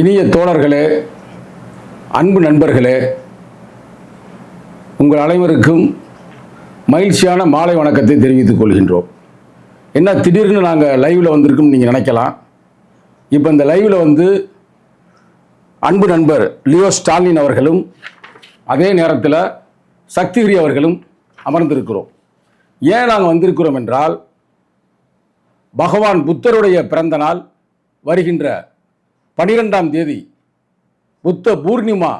இனிய தோழர்களே அன்பு நண்பர்களே உங்கள் அனைவருக்கும் மகிழ்ச்சியான மாலை வணக்கத்தை தெரிவித்துக் கொள்கின்றோம். என்ன திடீர்னு நாங்கள் லைவில் வந்திருக்கோம்னு நீங்கள் நினைக்கலாம். இப்போ இந்த லைவில் வந்து அன்பு நண்பர் லியோ ஸ்டாலின் அவர்களும் அதே நேரத்தில் சக்திகிரி அவர்களும் அமர்ந்திருக்கிறோம். ஏன் நாங்கள் வந்திருக்கிறோம் என்றால் பகவான் புத்தருடைய பிறந்த நாள் வருகின்ற பனிரெண்டாம் தேதி புத்த பூர்ணிமா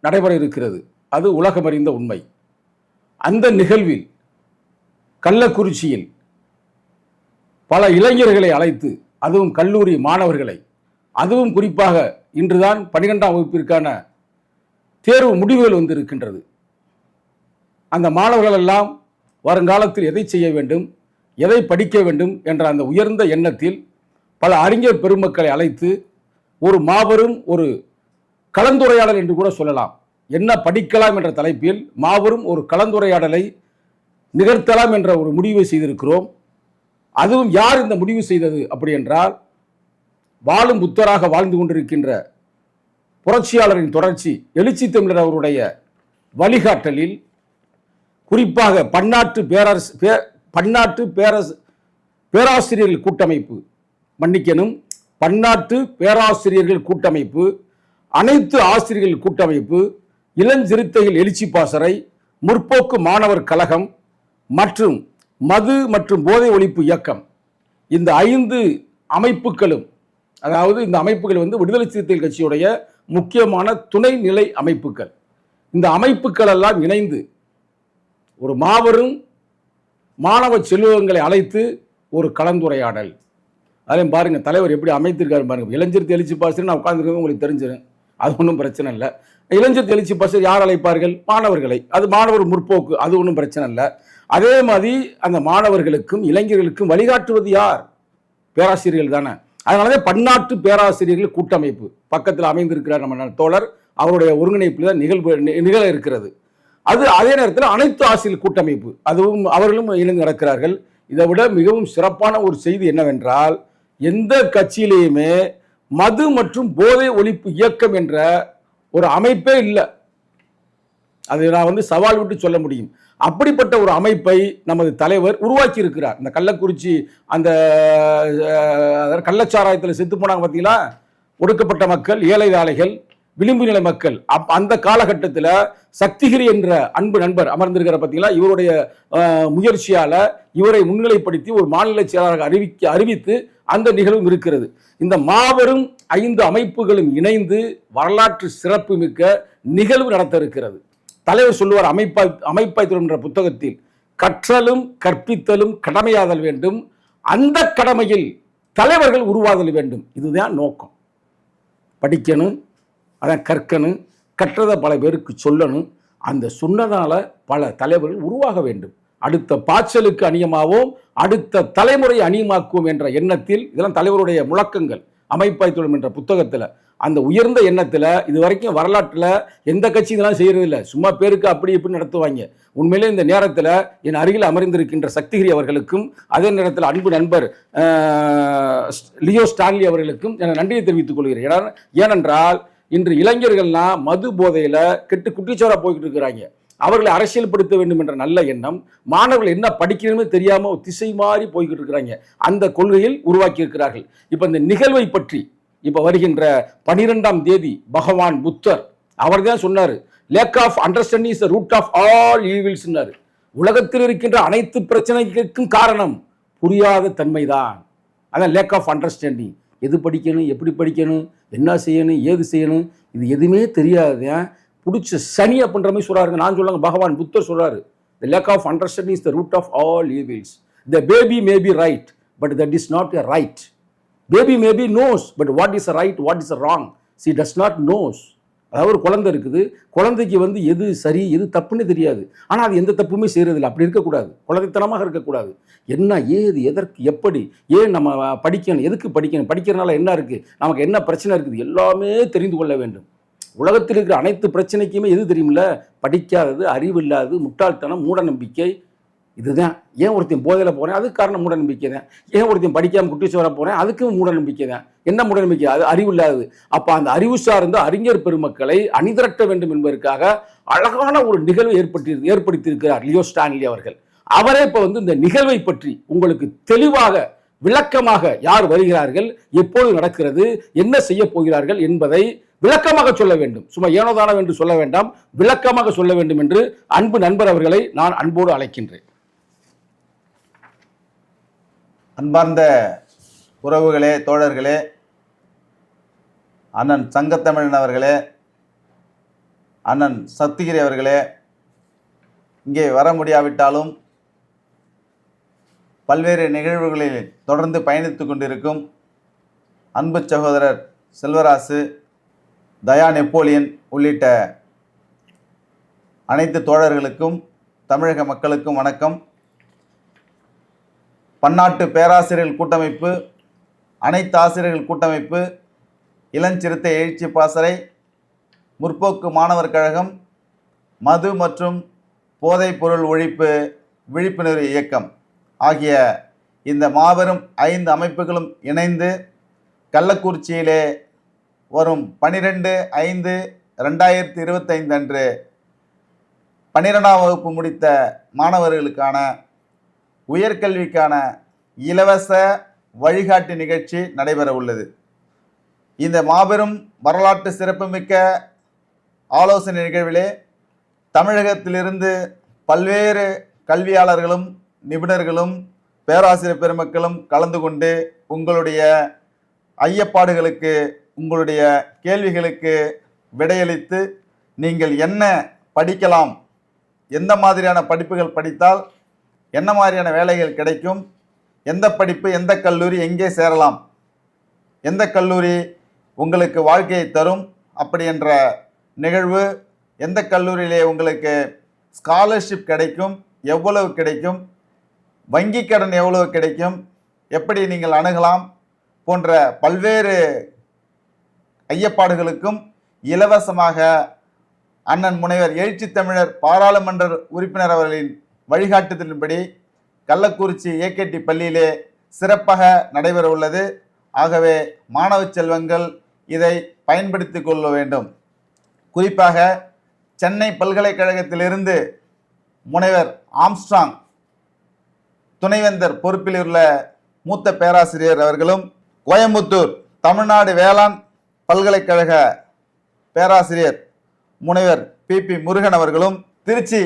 நடைபெற இருக்கிறது. அது உலகமறிந்த உண்மை. அந்த நிகழ்வில் கள்ளக்குறிச்சியில் பல இளைஞர்களை அழைத்து அதுவும் கல்லூரி மாணவர்களை அதுவும் குறிப்பாக இன்றுதான் பனிரெண்டாம் வகுப்பிற்கான தேர்வு முடிவுகள் வந்திருக்கின்றது. அந்த மாணவர்கள் எல்லாம் வருங்காலத்தில் எதை செய்ய வேண்டும் எதை படிக்க வேண்டும் என்ற அந்த உயர்ந்த எண்ணத்தில் பல அறிஞர் பெருமக்களை அழைத்து ஒரு மாபெரும் ஒரு கலந்துரையாடல் என்று கூட சொல்லலாம். என்ன படிக்கலாம் என்ற தலைப்பில் மாபெரும் ஒரு கலந்துரையாடலை நிகழ்த்தலாம் என்ற ஒரு முடிவை செய்திருக்கிறோம். அதுவும் யார் இந்த முடிவு செய்தது அப்படி என்றால் வாழும் புத்தராக வாழ்ந்து கொண்டிருக்கின்ற புரட்சியாளரின் தொடர்ச்சி எழுச்சி தமிழர் அவருடைய வழிகாட்டலில் குறிப்பாக பன்னாட்டு பேரரசு பே- பன்னாட்டு பேரரசு பேராசிரியர்கள் கூட்டமைப்பு மன்னிக்கணும். பன்னாட்டு பேராசிரியர்கள் கூட்டமைப்பு அனைத்து ஆசிரியர்கள் கூட்டமைப்பு இளஞ்சிறுத்தைகள் எழுச்சி பாசறை முற்போக்கு மாணவர் கழகம் மற்றும் மது மற்றும் போதை ஒழிப்பு இயக்கம். இந்த ஐந்து அமைப்புகளும் அதாவது இந்த அமைப்புகள் வந்து விடுதலை சிறுத்தைகள் கட்சியுடைய முக்கியமான துணைநிலை அமைப்புகள். இந்த அமைப்புகள் எல்லாம் இணைந்து ஒரு மாபெரும் மாணவ செல்வங்களை அழைத்து ஒரு கலந்துரையாடல். அதையும் பாருங்கள் தலைவர் எப்படி அமைத்திருக்காரு பாருங்கள் இளைஞர் தெளிச்சு பாசர் நான் உட்காந்துருக்கேன் உங்களுக்கு தெரிஞ்சிடும் அது ஒன்றும் பிரச்சனை இல்லை. இளைஞர் தெளிச்சு பாசர் யார் அழைப்பார்கள்? மாணவர்களை. அது மாணவர் முற்போக்கு அது ஒன்றும் பிரச்சனை இல்லை. அதே மாதிரி அந்த மாணவர்களுக்கும் இளைஞர்களுக்கும் வழிகாட்டுவது யார்? பேராசிரியர்கள் தானே. அதனாலதான் பன்னாட்டு பேராசிரியர்கள் கூட்டமைப்பு பக்கத்தில் அமைந்திருக்கிறார் நம்ம தோழர். அவருடைய ஒருங்கிணைப்பில் தான் நிகழ்வு நிகழ இருக்கிறது. அது அதே நேரத்தில் அனைத்து ஆசிரியர் கூட்டமைப்பு அதுவும் அவர்களும் இணைந்து நடக்கிறார்கள். இதை விட மிகவும் சிறப்பான ஒரு செய்தி என்னவென்றால் எந்த கட்சியிலேயுமே மது மற்றும் போதை ஒழிப்பு இயக்கம் என்ற ஒரு அமைப்பே இல்லை. அதை நான் வந்து சவால் விட்டு சொல்ல முடியும். அப்படிப்பட்ட ஒரு அமைப்பை நமது தலைவர் உருவாக்கி இருக்கிறார். இந்த கள்ளக்குறிச்சி அந்த அதாவது கள்ளச்சாராயத்தில் செத்து போனாங்க பார்த்தீங்களா ஒடுக்கப்பட்ட மக்கள் ஏழை வேலைகள் விளிம்பு நிலை மக்கள். அப் அந்த காலகட்டத்தில் சக்திகிரி என்ற அன்பு நண்பர் அமர்ந்திருக்கிற பார்த்தீங்களா இவருடைய முயற்சியால் இவரை முன்னிலைப்படுத்தி ஒரு மாநில செயலாளராக அறிவிக்க அறிவித்து அந்த நிகழ்வும் இருக்கிறது. இந்த மாபெரும் ஐந்து அமைப்புகளும் இணைந்து வரலாற்று சிறப்புமிக்க நிகழ்வு நடத்த இருக்கிறது தலைவர் சொல்லுவார் அமைப்பாய் அமைப்பாய் திறம் என்ற புத்தகத்தில் கற்றலும் கற்பித்தலும் கடமையாதல் வேண்டும். அந்த கடமையில் தலைவர்கள் உருவாதல் வேண்டும். இதுதான் நோக்கம். படிக்கணும் அதை கற்கணும் கற்றதை பல பேருக்கு சொல்லணும். அந்த சொன்னதால பல தலைவர்கள் உருவாக வேண்டும். அடுத்த பாய்ச்சலுக்கு அணியமாவோம் அடுத்த தலைமுறை அணியமாக்குவோம் என்ற எண்ணத்தில் இதெல்லாம் தலைவருடைய முழக்கங்கள் அமைப்பாய் தொழில் என்ற புத்தகத்தில் அந்த உயர்ந்த எண்ணத்தில் இது வரைக்கும் வரலாற்றில் எந்த கட்சி இதெல்லாம் செய்யறது இல்லை சும்மா பேருக்கு அப்படி இப்படி நடத்துவாங்க. உண்மையிலே இந்த நேரத்தில் என் அருகில் அமர்ந்திருக்கின்ற சக்திகிரி அவர்களுக்கும் அதே நேரத்தில் அன்பு நண்பர் லியோ ஸ்டான்லி அவர்களுக்கும் என நன்றியை தெரிவித்துக் கொள்கிறேன். ஏன்னா- ஏனென்றால் இன்று இளைஞர்கள்லாம் மது போதையில் கெட்டு குட்டிச்சோரா போய்கிட்டு இருக்கிறாங்க. அவர்களை அரசியல்படுத்த வேண்டும் என்ற நல்ல எண்ணம் மாணவர்கள் என்ன படிக்கணும்னு தெரியாம திசை மாறி போய்கிட்டு இருக்கிறாங்க அந்த கொள்கையில் உருவாக்கி இருக்கிறார்கள் இப்போ இந்த நிகழ்வை பற்றி இப்போ வருகின்ற பனிரெண்டாம் தேதி பகவான் புத்தர் அவர் தான் சொன்னார் lack of understanding is root of all ஈவில்ஸ்னாரு உலகத்தில் இருக்கின்ற அனைத்து பிரச்சனைகளுக்கும் காரணம் புரியாத தன்மைதான். அதான் லேக் ஆஃப் அண்டர்ஸ்டாண்டிங் எது படிக்கணும் எப்படி படிக்கணும் என்ன செய்யணும் ஏது செய்யணும் இது எதுவுமே தெரியாதேன் பிடிச்ச சனி அப்படின்ற மாதிரி சொல்றாருங்க நான் சொல்லுங்க பகவான் புத்தர் சொல்கிறாரு the lack of understanding is the root of all evils the baby may be right but that is not a right baby maybe knows but what is a right what is a wrong she does not knows அதாவது ஒரு குழந்தை இருக்குது. குழந்தைக்கு வந்து எது சரி எது தப்புன்னு தெரியாது. ஆனால் அது எந்த தப்புமே செய்யறதில்ல அப்படி இருக்கக்கூடாது. குழந்தைத்தனமாக இருக்கக்கூடாது. என்ன ஏது எதற்கு எப்படி ஏன் நம்ம படிக்கணும் எதுக்கு படிக்கணும்? படிக்கிறனால என்ன இருக்குது நமக்கு என்ன பிரச்சனை இருக்குது? எல்லாமே தெரிந்து கொள்ள வேண்டும். உலகத்தில் இருக்கிற அனைத்து பிரச்சனைக்குமே எது தெரியுமில்ல? படிக்காதது அறிவு இல்லாதது முட்டாள்தனம் மூட நம்பிக்கை இதுதான். ஏன் ஒருத்தன் போதையில் போகிறேன் அதுக்கு காரணம் மூட நம்பிக்கை தான். ஏன் ஒருத்தன் படிக்காமல் குட்டி வர போகிறேன் அதுக்கும் மூட நம்பிக்கை தான். என்ன மூட நம்பிக்கை அது அறிவு இல்லாதது அப்போ அந்த அறிவு சார்ந்த அறிஞர் பெருமக்களை அணிதிரட்ட வேண்டும் என்பதற்காக அழகான ஒரு நிகழ்வு ஏற்படுத்தி ஏற்படுத்தியிருக்கிறார் லியோ ஸ்டான்லி அவர்கள். அவரே இப்போ வந்து இந்த நிகழ்வை பற்றி உங்களுக்கு தெளிவாக விளக்கமாக யார் வருகிறார்கள் எப்போது நடக்கிறது என்ன செய்ய போகிறார்கள் என்பதை விளக்கமாக சொல்ல வேண்டும். சும்மா ஏனோதானம் என்று சொல்ல வேண்டாம். விளக்கமாக சொல்ல வேண்டும் என்று அன்பு நண்பர் அவர்களை நான் அன்போடு அழைக்கின்றேன். அன்பார்ந்த உறவுகளே தோழர்களே அண்ணன் சங்கத்தமிழன் அவர்களே அண்ணன் சத்திகிரி அவர்களே இங்கே வர முடியாவிட்டாலும் பல்வேறு நிகழ்வுகளில் தொடர்ந்து பயணித்து கொண்டிருக்கும் அன்பு சகோதரர் செல்வராசு தயா நெப்போலியன் உள்ளிட்ட அனைத்து தோழர்களுக்கும் தமிழக மக்களுக்கும் வணக்கம். பன்னாட்டு பேராசிரியர்கள் கூட்டமைப்பு அனைத்து ஆசிரியர்கள் கூட்டமைப்பு இளஞ்சிறுத்தை எழுச்சி பாசறை முற்போக்கு மாணவர் கழகம் மது மற்றும் போதைப் பொருள் ஒழிப்பு விழிப்புணர்வு இயக்கம். ஆகிய இந்த மாபெரும் ஐந்து அமைப்புகளும் இணைந்து கள்ளக்குறிச்சியிலே வரும் பனிரெண்டு ஐந்து ரெண்டாயிரத்தி இருபத்தைந்து அன்று பன்னிரெண்டாம் வகுப்பு முடித்த மாணவர்களுக்கான உயர்கல்விக்கான இலவச வழிகாட்டி நிகழ்ச்சி நடைபெற உள்ளது. இந்த மாபெரும் வரலாற்று சிறப்புமிக்க ஆலோசனை நிகழ்விலே தமிழகத்திலிருந்து பல்வேறு கல்வியாளர்களும் நிபுணர்களும் பேராசிரியர் பெருமக்களும் கலந்து கொண்டு உங்களுடைய ஐயப்பாடுகளுக்கு உங்களுடைய கேள்விகளுக்கு விடையளித்து நீங்கள் என்ன படிக்கலாம் எந்த மாதிரியான படிப்புகள் படித்தால் என்ன மாதிரியான வேலைகள் கிடைக்கும் எந்த படிப்பு எந்த கல்லூரி எங்கே சேரலாம் எந்த கல்லூரி உங்களுக்கு வாழ்க்கையை தரும் அப்படி என்ற நிகழ்வு எந்த கல்லூரியிலே உங்களுக்கு ஸ்காலர்ஷிப் கிடைக்கும் எவ்வளவு கிடைக்கும் வங்கி கடன் எவ்வளவு கிடைக்கும்? எப்படி நீங்கள் அணுகலாம்? போன்ற பல்வேறு ஐயப்பாடுகளுக்கும் இலவசமாக அண்ணன் முனைவர் எழுச்சி தமிழர் பாராளுமன்ற உறுப்பினர் அவர்களின் வழிகாட்டுதலின்படி கள்ளக்குறிச்சி ஏகேடி பள்ளியிலே சிறப்பாக நடைபெற உள்ளது. ஆகவே மாணவ செல்வங்கள் இதை பயன்படுத்தி கொள்ள வேண்டும். குறிப்பாக சென்னை பல்கலைக்கழகத்திலிருந்து முனைவர் ஆம்ஸ்ட்ராங் துணைவேந்தர் பொறுப்பில் உள்ள மூத்த பேராசிரியர் அவர்களும் கோயம்புத்தூர் தமிழ்நாடு வேளாண் பல்கலைக்கழக பேராசிரியர் முனைவர் பி பி முருகன் அவர்களும் திருச்சி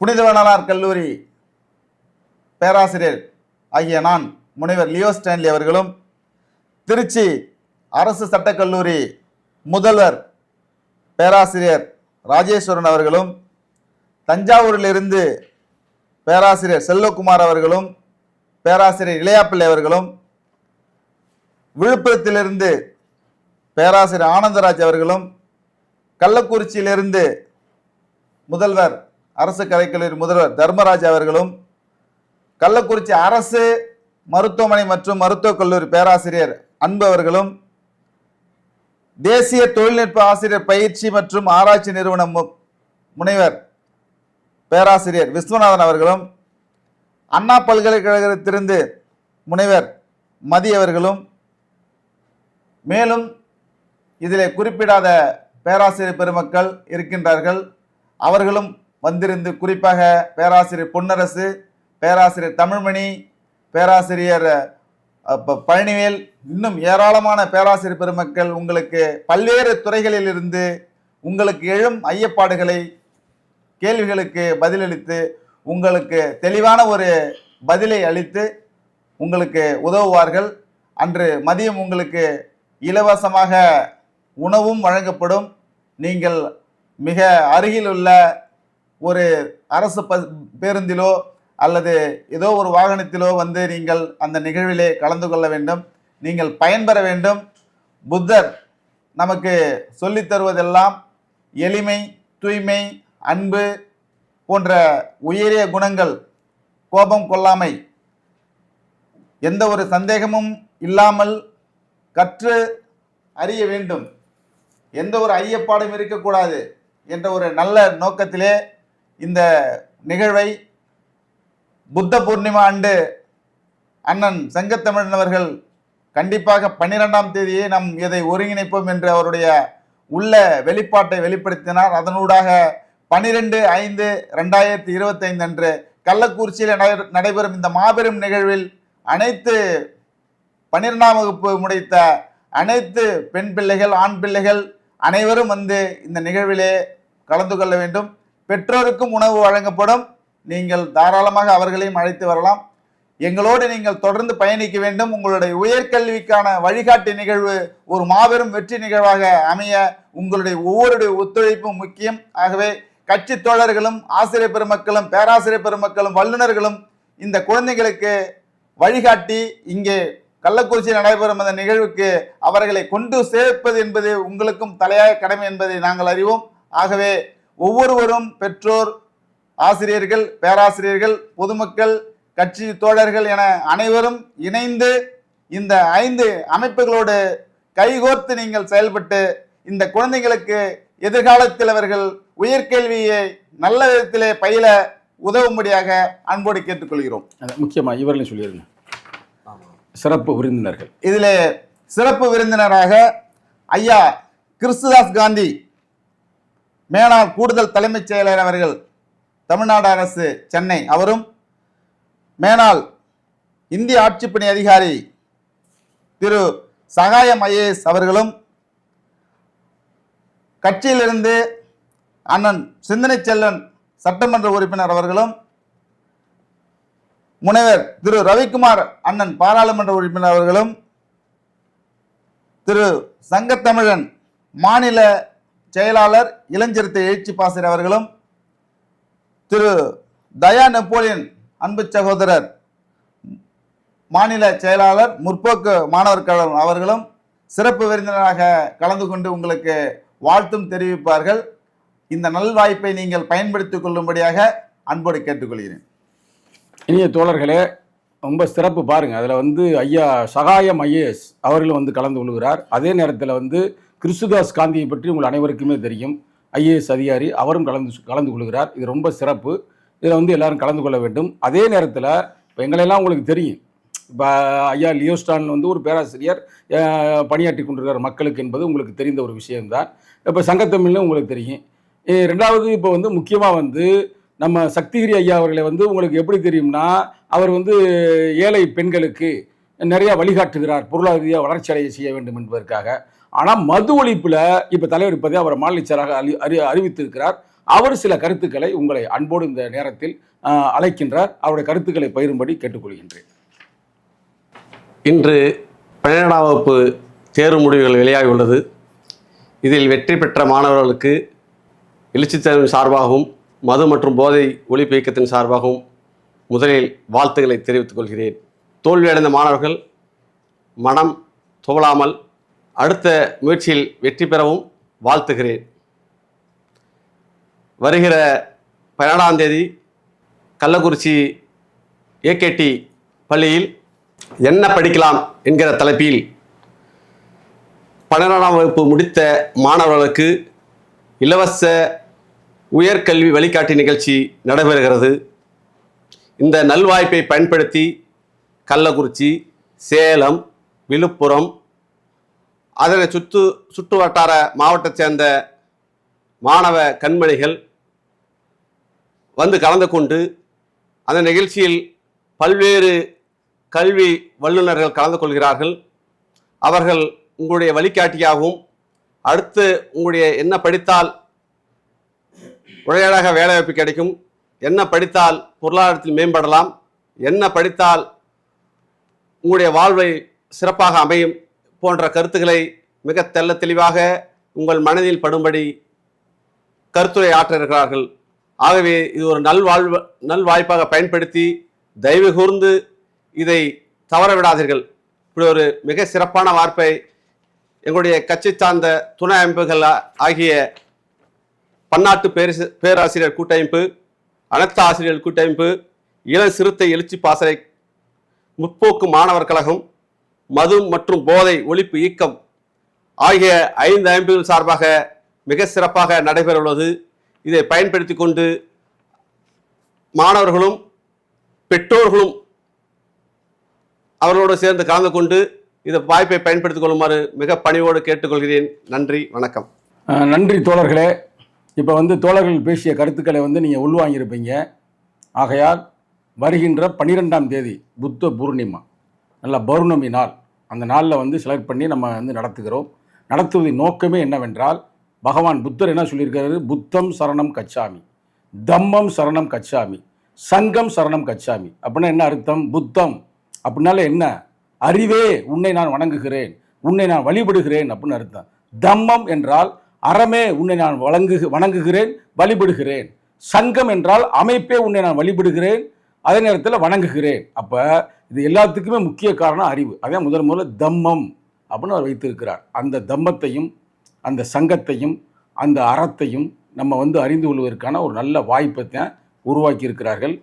புனிதவனார் கல்லூரி பேராசிரியர் ஆகிய நான் முனைவர் லியோ ஸ்டான்லி அவர்களும் திருச்சி அரசு சட்டக்கல்லூரி முதல்வர் பேராசிரியர் ராஜேஸ்வரன் அவர்களும் தஞ்சாவூரிலிருந்து பேராசிரியர் செல்வகுமார் அவர்களும் பேராசிரியர் இளையாப்பிள்ளை அவர்களும் விழுப்புரத்திலிருந்து பேராசிரியர் ஆனந்தராஜ் அவர்களும் கள்ளக்குறிச்சியிலிருந்து முதல்வர் அரசு கலைக்கல்லூரி முதல்வர் தர்மராஜ் அவர்களும் கள்ளக்குறிச்சி அரசு மருத்துவமனை மற்றும் மருத்துவக் கல்லூரி பேராசிரியர் அன்பு அவர்களும் தேசிய தொழில்நுட்ப ஆசிரியர் பயிற்சி மற்றும் ஆராய்ச்சி நிறுவனம் மு- முனைவர் பேராசிரியர் விஸ்வநாதன் அவர்களும் அண்ணா பல்கலைக்கழகத்திலிருந்து முனைவர் மதி அவர்களும் மேலும் இதில் குறிப்பிடாத பேராசிரியர் பெருமக்கள் இருக்கின்றார்கள். அவர்களும் வந்திருந்து குறிப்பாக பேராசிரியர் பொன்னரசு பேராசிரியர் தமிழ்மணி பேராசிரியர் பழனிவேல் இன்னும் ஏராளமான பேராசிரியர் பெருமக்கள் உங்களுக்கு பல்வேறு துறைகளிலிருந்து உங்களுக்கு எழும் ஐயப்பாடுகளை கேள்விகளுக்கு பதிலளித்து உங்களுக்கு தெளிவான ஒரு பதிலை அளித்து உங்களுக்கு உதவுவார்கள். அன்று மதியம் உங்களுக்கு இலவசமாக உணவும் வழங்கப்படும். நீங்கள் மிக அருகில் உள்ள ஒரு அரசு ப பேருந்திலோ அல்லது ஏதோ ஒரு வாகனத்திலோ வந்து நீங்கள் அந்த நிகழ்விலே கலந்து கொள்ள வேண்டும். நீங்கள் பயன்பெற வேண்டும். புத்தர் நமக்கு சொல்லித் தருவதெல்லாம் எளிமை தூய்மை அன்பு போன்ற உயரிய குணங்கள் கோபம் கொள்ளாமை எந்த ஒரு சந்தேகமும் இல்லாமல் கற்று அறிய வேண்டும். எந்த ஒரு ஐயப்பாடும் இருக்கக்கூடாது என்ற ஒரு நல்ல நோக்கத்திலே இந்த நிகழ்வை புத்த பூர்ணிமா ஆண்டு அண்ணன் செங்கத்தமிழன் அவர்கள் கண்டிப்பாக பன்னிரெண்டாம் தேதியே நாம் இதை ஒருங்கிணைப்போம் என்று அவருடைய உள்ள வெளிப்பாட்டை வெளிப்படுத்தினார். அதனூடாக பனிரெண்டு ஐந்து ரெண்டாயிரத்தி இருபத்தைந்து அன்று கள்ளக்குறிச்சியில் நடை- நடைபெறும் இந்த மாபெரும் நிகழ்வில் அனைத்து பன்னிரெண்டாம் வகுப்பு முடித்த அனைத்து பெண் பிள்ளைகள் ஆண் பிள்ளைகள் அனைவரும் வந்து இந்த நிகழ்விலே கலந்து கொள்ள வேண்டும். பெற்றோருக்கும் உணவு வழங்கப்படும். நீங்கள் தாராளமாக அவர்களையும் அழைத்து வரலாம். எங்களோடு நீங்கள் தொடர்ந்து பயணிக்க வேண்டும். உங்களுடைய உயர்கல்விக்கான வழிகாட்டி நிகழ்வு ஒரு மாபெரும் வெற்றி நிகழ்வாக அமைய உங்களுடைய ஒவ்வொருடைய ஒத்துழைப்பும் முக்கியம். ஆகவே கட்சி தோழர்களும் ஆசிரியர் பெருமக்களும் பேராசிரியர் பெருமக்களும் வல்லுநர்களும் இந்த குழந்தைகளுக்கு வழிகாட்டி இங்கே கள்ளக்குறிச்சியில் நடைபெறும் அந்த நிகழ்வுக்கு அவர்களை கொண்டு சேர்ப்பது என்பது உங்களுக்கும் தலையாய கடமை என்பதை நாங்கள் அறிவோம். ஆகவே ஒவ்வொருவரும் பெற்றோர் ஆசிரியர்கள் பேராசிரியர்கள் பொதுமக்கள் கட்சி தோழர்கள் என அனைவரும் இணைந்து இந்த ஐந்து அமைப்புகளோடு கைகோர்த்து நீங்கள் செயல்பட்டு இந்த குழந்தைகளுக்கு எதிர்காலத்தில் அவர்கள் உயர்கல்வியை நல்ல விதத்திலே பயில உதவும்படியாக அன்போடு கேட்டுக்கொள்கிறோம். அது முக்கியமா இவர்களையும் சொல்லிடுங்க. சிறப்பு விருந்தினர்கள். இதிலே சிறப்பு விருந்தினராக ஐயா கிறிஸ்துதாஸ் காந்தி மேனாள் கூடுதல் தலைமைச் செயலர் அவர்கள் தமிழ்நாடு அரசு சென்னை அவரும் மேனாள் இந்திய ஆட்சிப்பணி அதிகாரி திரு சகாயம் ஐஏஎஸ் அவர்களும் கட்சியிலிருந்து அண்ணன் சிந்தனை செல்லன் சட்டமன்ற உறுப்பினர் அவர்களும் முனைவர் திரு ரவிக்குமார் அண்ணன் பாராளுமன்ற உறுப்பினர் அவர்களும் திரு சங்கத்தமிழன் மாநில செயலாளர் இளஞ்சிறுத்தை எழுச்சி பாசர் அவர்களும் திரு தயா நெப்போலியன் அன்பு சகோதரர் மாநில செயலாளர் முற்போக்கு மாணவர் கழகம் அவர்களும் சிறப்பு விருந்தினராக கலந்து கொண்டு உங்களுக்கு வாழ்த்தும் தெரிவிப்பார்கள். இந்த நல்வாய்ப்பை நீங்கள் பயன்படுத்திக் கொள்ளும்படியாக அன்போடு கேட்டுக்கொள்கிறேன். இனிய தோழர்களே ரொம்ப சிறப்பு பாருங்கள் அதில் வந்து ஐயா சகாயம் ஐஏஎஸ் அவர்களும் வந்து கலந்து கொள்கிறார். அதே நேரத்தில் வந்து கிறிஸ்துதாஸ் காந்தியை பற்றி உங்கள் அனைவருக்குமே தெரியும். ஐஏஎஸ் அதிகாரி அவரும் கலந்து கலந்து கொள்கிறார். இது ரொம்ப சிறப்பு. இதில் வந்து எல்லாரும் கலந்து கொள்ள வேண்டும். அதே நேரத்தில் இப்போ எங்களெல்லாம் உங்களுக்கு தெரியும். இப்போ ஐயா லியோஸ்டான் வந்து ஒரு பேராசிரியர் பணியாற்றி கொண்டிருக்கிறார் மக்களுக்கு என்பது உங்களுக்கு தெரிந்த ஒரு விஷயம்தான். இப்போ சங்கத்தமிழ்னு உங்களுக்கு தெரியும். ரெண்டாவது இப்போ வந்து முக்கியமாக வந்து நம்ம சக்திகிரி ஐயா அவர்களை வந்து உங்களுக்கு எப்படி தெரியும்னா அவர் வந்து ஏழை பெண்களுக்கு நிறையா வழிகாட்டுகிறார் பொருளாதார ரீதியாக வளர்ச்சி அடைய செய்ய வேண்டும் என்பதற்காக. ஆனால் மது ஒழிப்பில் இப்போ தலைவர் இப்போதே அவர் மாநிலச்சராக அறி அறி அறிவித்திருக்கிறார். அவர் சில கருத்துக்களை உங்களை அன்போடு இந்த நேரத்தில் அழைக்கின்றார். அவருடைய கருத்துக்களை பகிரும்படி கேட்டுக்கொள்கின்றேன். இன்று பன்னிரெண்டாம் வகுப்பு தேர்வு முடிவுகள் வெளியாகி உள்ளது. இதில் வெற்றி பெற்ற மாணவர்களுக்கு எழுச்சித்தேர்வின் சார்பாகவும் மது மற்றும் போதை ஒழிப்பு இயக்கத்தின் சார்பாகவும் முதலில் வாழ்த்துக்களை தெரிவித்துக் கொள்கிறேன். தோல்வியடைந்த மாணவர்கள் மனம் துவளாமல் அடுத்த முயற்சியில் வெற்றி பெறவும் வாழ்த்துகிறேன். வருகிற பன்னெண்டாம் தேதி கள்ளக்குறிச்சி ஏகேடி பள்ளியில் என்ன படிக்கலாம் என்கிற தலைப்பில் பன்னிரெண்டாம் வகுப்பு முடித்த மாணவர்களுக்கு இலவச உயர்கல்வி வழிகாட்டி நிகழ்ச்சி நடைபெறுகிறது. இந்த நல்வாய்ப்பை பயன்படுத்தி கள்ளக்குறிச்சி சேலம் விழுப்புரம் அதனை சுற்று சுற்று வட்டார மாவட்டத்தை சேர்ந்த மாணவ கண்மணிகள் வந்து கலந்து கொண்டு அந்த நிகழ்ச்சியில் பல்வேறு கல்வி வல்லுநர்கள் கலந்து கொள்கிறார்கள். அவர்கள் உங்களுடைய வழிகாட்டியாகவும் அடுத்து உங்களுடைய என்ன படித்தால் உடனடியாக வேலைவாய்ப்பு கிடைக்கும். என்ன படித்தால் பொருளாதாரத்தில் மேம்படலாம். என்ன படித்தால் உங்களுடைய வாழ்வை சிறப்பாக அமையும் போன்ற கருத்துக்களை மிக தெள்ள தெளிவாக உங்கள் மனதில் படும்படி கருத்துரை ஆற்ற இருக்கிறார்கள் ஆகவே இது ஒரு நல்வாழ்வு நல்வாய்ப்பாக பயன்படுத்தி தயவு கூர்ந்து இதை தவற விடாதீர்கள் இப்படி ஒரு மிக சிறப்பான வாய்ப்பை எங்களுடைய கட்சி சார்ந்த துணை அமைப்புகள் ஆகிய பன்னாட்டு பேரசி பேராசிரியர் கூட்டமைப்பு அனைத்து ஆசிரியர் கூட்டமைப்பு இளம் சிறுத்தை எழுச்சி பாசறை முற்போக்கு மாணவர் கழகம் மது மற்றும் போதை ஒழிப்பு இயக்கம் ஆகிய ஐந்து அமைப்புகள் சார்பாக மிக சிறப்பாக நடைபெற உள்ளது இதை பயன்படுத்தி கொண்டு மாணவர்களும் பெற்றோர்களும் அவர்களோடு சேர்ந்து கலந்து கொண்டு இந்த வாய்ப்பை பயன்படுத்திக் கொள்ளுமாறு மிக பணிவோடு கேட்டுக்கொள்கிறேன். நன்றி வணக்கம். நன்றி தோழர்களே. இப்போ வந்து தோழர்கள் பேசிய கருத்துக்களை வந்து நீங்கள் உள்வாங்கியிருப்பீங்க. ஆகையால் வருகின்ற பன்னிரெண்டாம் தேதி புத்த பூர்ணிமா நல்ல பௌர்ணமி நாள் அந்த நாளில் வந்து செலக்ட் பண்ணி நம்ம வந்து நடத்துகிறோம். நடத்துவதின் நோக்கமே என்னவென்றால் பகவான் புத்தர் என்ன சொல்லியிருக்காரு புத்தம் சரணம் கச்சாமி தம்மம் சரணம் கச்சாமி சங்கம் சரணம் கச்சாமி. அப்படின்னா என்ன அர்த்தம்? புத்தம். அப்படின்னால என்ன? அறிவே உன்னை நான் வணங்குகிறேன் உன்னை நான் வழிபடுகிறேன் அப்படின்னு அர்த்தம். தம்மம் என்றால் அறமே உன்னை நான் வழங்கு வணங்குகிறேன் வழிபடுகிறேன். சங்கம் என்றால் அமைப்பே உன்னை நான் வழிபடுகிறேன் அதே நேரத்தில் வணங்குகிறேன். அப்போ இது எல்லாத்துக்குமே முக்கிய காரணம் அறிவு. அதே முதல் முதல்ல தம்மம் அப்படின்னு அவர் வைத்திருக்கிறார். அந்த தம்மத்தையும் அந்த சங்கத்தையும் அந்த அறத்தையும் நம்ம வந்து அறிந்து கொள்வதற்கான ஒரு நல்ல வாய்ப்பை தான் உருவாக்கி இருக்கிறார்கள்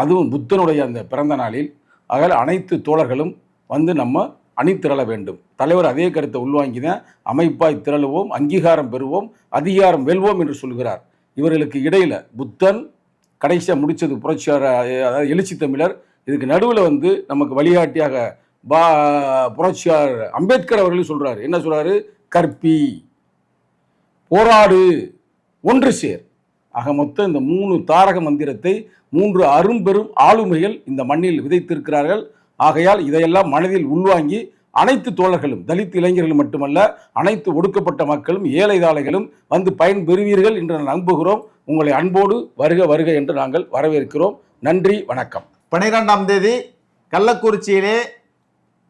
அதுவும் புத்தனுடைய அந்த பிறந்த நாளில். அதில் அனைத்து தோழர்களும் வந்து நம்ம அணிதிரள வேண்டும். தலைவர் அதே கருத்தை உள்வாங்கி தான் அமைப்பாய் திரளுவோம் அங்கீகாரம் பெறுவோம் அதிகாரம் வெல்வோம் என்று சொல்கிறார். இவர்களுக்கு இடையில் புத்தன் கடைசியாக முடித்தது புரட்சியார அதாவது எழுச்சி தமிழர். இதுக்கு நடுவில் வந்து நமக்கு வழிகாட்டியாக பா புரட்சியார் அம்பேத்கர் அவர்களும் சொல்கிறார் என்ன சொல்கிறாரு கற்பி போராடு ஒன்று சேர். ஆக மொத்தம் இந்த மூணு தாரக மந்திரத்தை மூன்று அரும்பெரும் ஆளுமைகள் இந்த மண்ணில் விதைத்திருக்கிறார்கள். ஆகையால் இதையெல்லாம் மனதில் உள்வாங்கி அனைத்து தோழர்களும் தலித் இளைஞர்கள் மட்டுமல்ல அனைத்து ஒடுக்கப்பட்ட மக்களும் ஏழைதாளைகளும் வந்து பயன் பெறுவீர்கள் என்று நான் நம்புகிறோம். உங்களை அன்போடு வருக வருக என்று நாங்கள் வரவேற்கிறோம். நன்றி வணக்கம். பனிரெண்டாம் தேதி கள்ளக்குறிச்சியிலே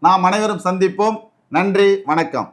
நாம் அனைவரும் சந்திப்போம். நன்றி வணக்கம்.